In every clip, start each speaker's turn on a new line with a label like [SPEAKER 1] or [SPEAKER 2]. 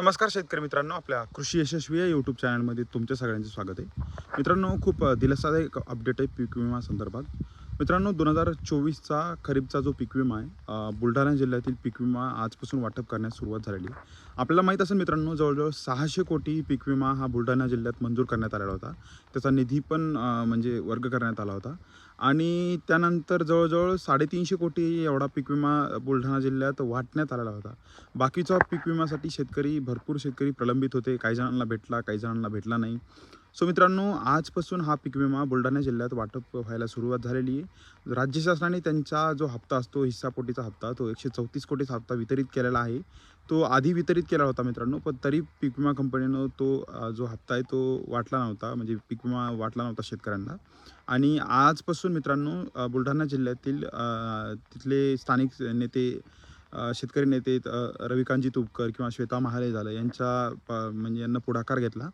[SPEAKER 1] नमस्कार शेतकरी मित्रांनो आपल्या कृषी यशस्वी या यूट्यूब चॅनलमध्ये तुमच्या सगळ्यांचे स्वागत आहे. मित्रांनो खूप दिलासादायक अपडेट आहे पीक विमा संदर्भात. मित्रांनो दोन हजार चोवीसचा खरीपचा जो पीक विमा आहे बुलढाणा जिल्ह्यातील पीक विमा आजपासून वाटप करण्यास सुरुवात झालेली आहे. आपल्याला माहीत असेल मित्रांनो जवळजवळ सहाशे कोटी पीक विमा हा बुलढाणा जिल्ह्यात मंजूर करण्यात आलेला होता. त्याचा निधी पण म्हणजे वर्ग करण्यात आला होता. आणि त्यानंतर जवळजवळ साडेतीनशे कोटी एवढा पीक विमा बुलढाणा जिल्ह्यात वाटण्यात आलेला होता. बाकीचा पीक विम्यासाठी शेतकरी भरपूर शेतकरी प्रलंबित होते. काही जणांना भेटला काही जणांना भेटला नाही. सो मित्रांनो आजपासून हा पीक विमा बुलढाणा जिल्ह्यात वाटप व्हायला सुरुवात झालेली आहे. राज्य शासनाने त्यांचा जो हप्ता असतो हिस्सापोटीचा हप्ता तो एकशे चौतीस कोटीचा हप्ता वितरित केलेला आहे. तो आधी वितरित केला होता मित्रांनो पण तरी पीक विमा कंपनीनं तो जो हप्ता आहे तो वाटला नव्हता म्हणजे पीक विमा वाटला नव्हता शेतकऱ्यांना. आणि आजपासून मित्रांनो बुलढाणा जिल्ह्यातील तिथले स्थानिक नेते शेतकरी नेते अ, रविकांतजी तुपकर किंवा श्वेता महाले झालं यांच्या प- म्हणजे यांना पुढाकार घेतला.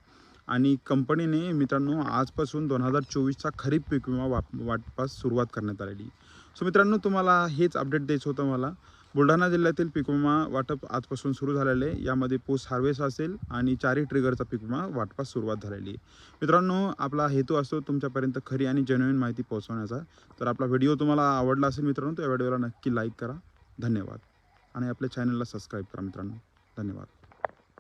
[SPEAKER 1] आणि कंपनीने मित्रांनो आजपासून दोन हजार चोवीसचा खरीप पीक विमा वाप वाटपास सुरुवात करण्यात आलेली सो मित्रांनो तुम्हाला हेच अपडेट द्यायचं होतं मला. बुलढाणा जिल्ह्यातील पीक विमा वाटप आजपासून सुरू झालेलं आहे. यामध्ये पोस्ट हार्वेस्ट असेल आणि चारही ट्रिगरचा पीक विमा वाटपास सुरुवात झालेली आहे. मित्रांनो आपला हेतू असतो तुमच्यापर्यंत खरी आणि जेन्युइन माहिती पोहोचवण्याचा. तर आपला व्हिडिओ तुम्हाला आवडला असेल मित्रांनो तर या व्हिडिओला नक्की लाईक करा. धन्यवाद. आणि आपल्या चॅनलला सबस्क्राईब करा मित्रांनो. धन्यवाद.